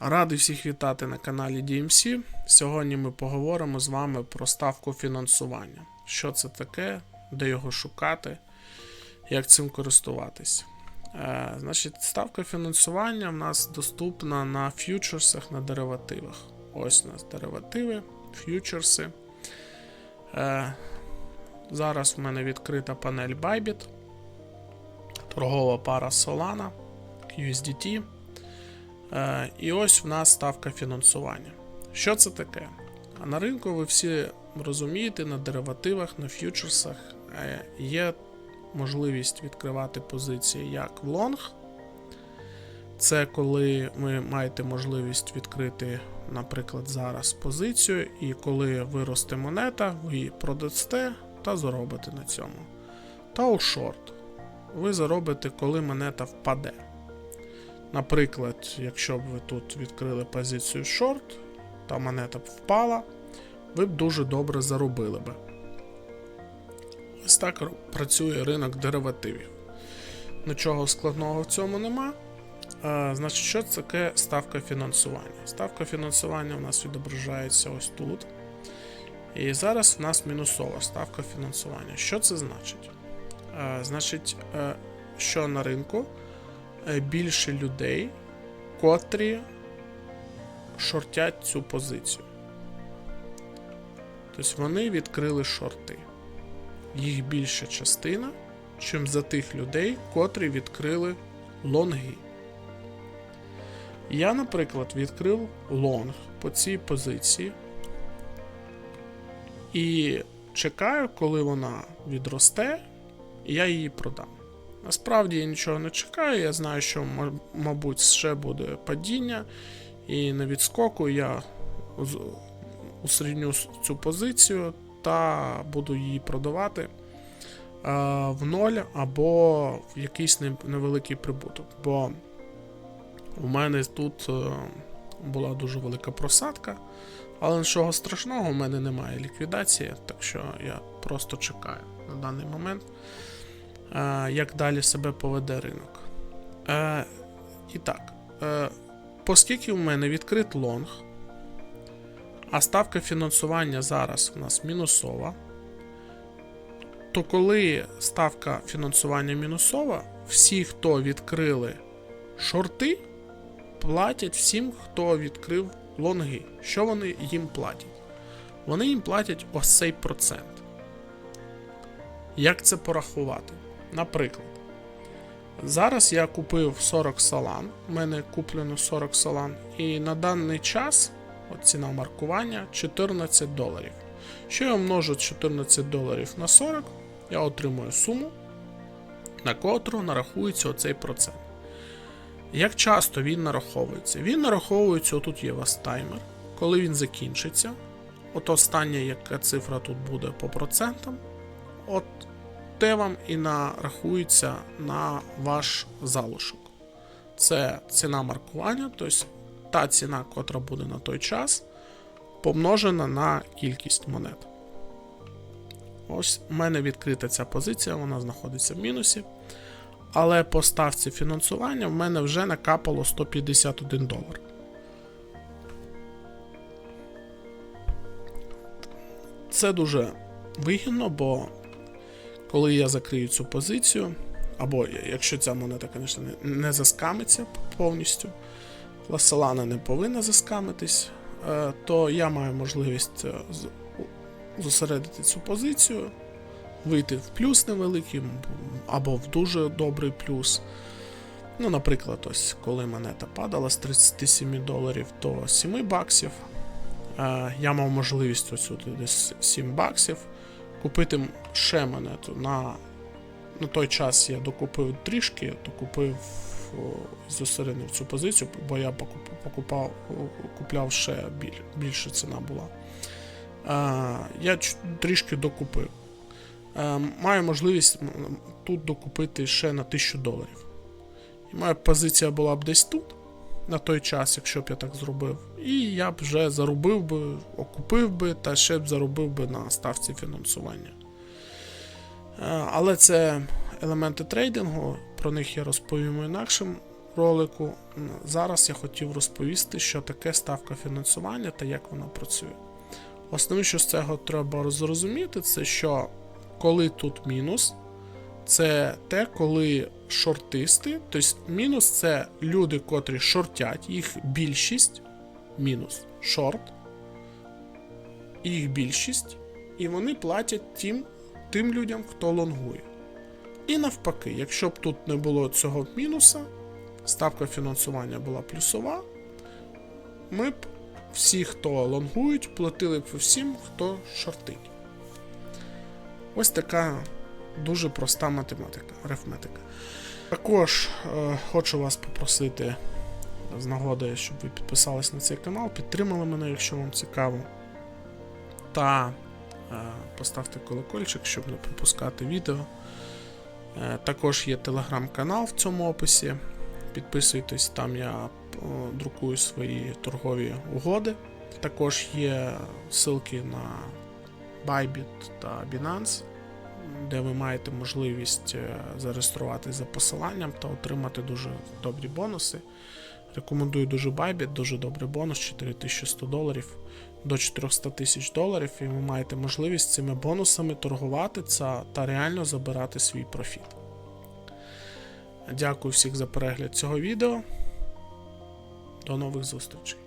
Радий всіх вітати на каналі DMC. Сьогодні ми поговоримо з вами про ставку фінансування. Що це таке, де його шукати, як цим користуватись. Е, значить, ставка фінансування в нас доступна на ф'ючерсах на деривативах. Ось у нас деривативи, ф'ючерси. Е, зараз в мене відкрита панель Bybit, торгова пара Solana, USDT. Е, І ось в нас ставка фінансування. Що це таке? А на ринку ви всі розумієте, на деривативах, на ф'ючерсах е, є можливість відкривати позиції як в лонг. Це коли ви маєте можливість відкрити, наприклад, зараз позицію, і коли виросте монета, ви її продасте та заробите на цьому. Та у шорт. Ви заробите, коли монета впаде. Наприклад, якщо б ви тут відкрили позицію шорт, та монета б впала, ви б дуже добре заробили би. Ось так працює ринок деривативів. Нічого складного в цьому нема. А, значить, що це таке ставка фінансування? Ставка фінансування у нас відображається ось тут. І зараз в нас мінусова ставка фінансування. Що це значить? А, значить, е, що на ринку е, більше людей, котрі шортять цю позицію. Тобто вони відкрили шорти. Їх більша частина, чим за тих людей, котрі відкрили лонги. Я, наприклад, відкрив лонг по цій позиції і чекаю, коли вона відросте, і я її продам. Насправді я нічого не чекаю, я знаю, що, мабуть, ще буде падіння, і на відскоку я усередню цю позицію та буду її продавати в ноль або в якийсь невеликий прибуток. Бо у мене тут е, була дуже велика просадка, але нічого страшного, у мене немає ліквідації, так що я просто чекаю на даний момент як далі себе поведе ринок. Е, і так, е, оскільки у мене відкрит лонг, а ставка фінансування зараз у нас мінусова, то коли ставка фінансування мінусова, всі, хто відкрили шорти, платять всім, хто відкрив лонги. Що вони їм платять? Вони їм платять ось цей процент. Як це порахувати? Наприклад, зараз я купив 40 салан, у мене куплено 40 салан, і на даний час от ціна маркування 14 доларів. Що я множу 14 доларів на 40, я отримую суму, на котру нарахується оцей процент. Як часто він нараховується? Він нараховується, отут є у вас таймер. Коли він закінчиться, от остання яка цифра тут буде по процентам, от те вам і нарахується на ваш залишок. Це ціна маркування, тобто та ціна, котра буде на той час, помножена на кількість монет. Ось у мене відкрита ця позиція, вона знаходиться в мінусі. Але по ставці фінансування в мене вже накапало 151 долар. Це дуже вигідно, бо коли я закрию цю позицію, або якщо ця монета, звісно, не- заскамиться повністю, Ласелана не повинна заскамитись, е, то я маю можливість е, зосередити цю позицію, вийти в плюс невеликий, або в дуже добрий плюс. Ну, наприклад, ось коли монета падала з 37 доларів до 7 баксів, е, я мав можливість ось тут десь 7 баксів купити ще монету. На, на той час я докупив трішки, докупив о, зосередив цю позицію, бо я покупав, купляв ще біль, більша ціна була. Я трішки докупив. Е, маю можливість тут докупити ще на 1000 доларів. І моя позиція була б десь тут, на той час, якщо б я так зробив. І я б вже заробив би, окупив би та ще б заробив би на ставці фінансування. Е, Але це елементи трейдингу, про них я розповім у інакшим ролику. Зараз я хотів розповісти, що таке ставка фінансування та як вона працює. Основне, що з цього треба зрозуміти, це що коли тут мінус, це те, коли шортисти, тобто мінус це люди, котрі шортять, їх більшість, мінус шорт, їх більшість, і вони платять тим, тим людям, хто лонгує. І навпаки, якщо б тут не було цього мінуса, ставка фінансування була плюсова, ми б всі, хто лонгують, платили б всім, хто шортить. Ось така дуже проста математика, арифметика. Також е, хочу вас попросити з нагоди, щоб ви підписались на цей канал, підтримали мене, якщо вам цікаво. Та е, поставте колокольчик, щоб не пропускати відео. Е, також є телеграм-канал в цьому описі. Підписуйтесь, там я е, друкую свої торгові угоди. Також є ссылки на Bybit та Binance, де ви маєте можливість е, зареєструватись за посиланням та отримати дуже добрі бонуси. Рекомендую дуже Bybit, дуже добрий бонус 4100 доларів до 400 тисяч доларів, і ви маєте можливість цими бонусами торгувати це та реально забирати свій профіт. Дякую всіх за перегляд цього відео. До нових зустрічей.